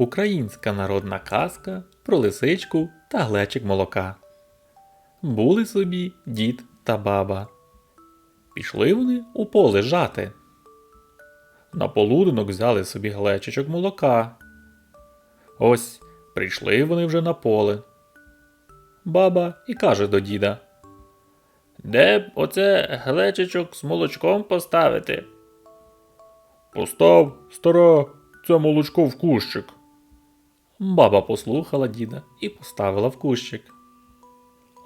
Українська народна казка про лисичку та глечик молока. Були собі дід та баба. Пішли вони у поле жати. На полуденок взяли собі глечичок молока. Ось прийшли вони вже на поле. Баба і каже до діда. Де б оце глечичок з молочком поставити? Постав, стара, це молочко в кущик. Баба послухала діда і поставила в кущик.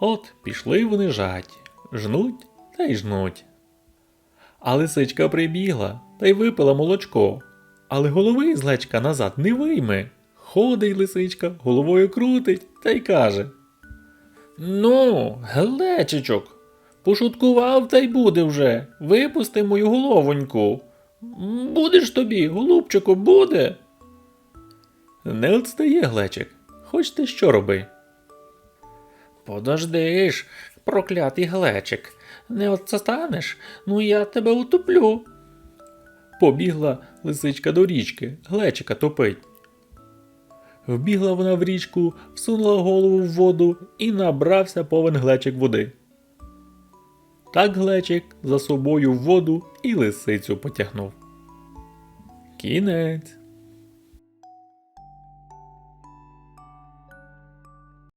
От пішли вони жаті, жнуть та й жнуть. А лисичка прибігла та й випила молочко, але голови з глечка назад не вийме. Ходить лисичка, головою крутить та й каже. Ну, глечичок, пошуткував та й буде вже. Випусти мою головоньку. Будеш тобі, голубчику, буде. Не отстає глечик, хоч ти що роби. Подожди ж, проклятий глечик, не отстанеш, ну я тебе утоплю. Побігла лисичка до річки, глечика топить. Вбігла вона в річку, всунула голову в воду і набрався повен глечик води. Так глечик за собою в воду і лисицю потягнув. Кінець.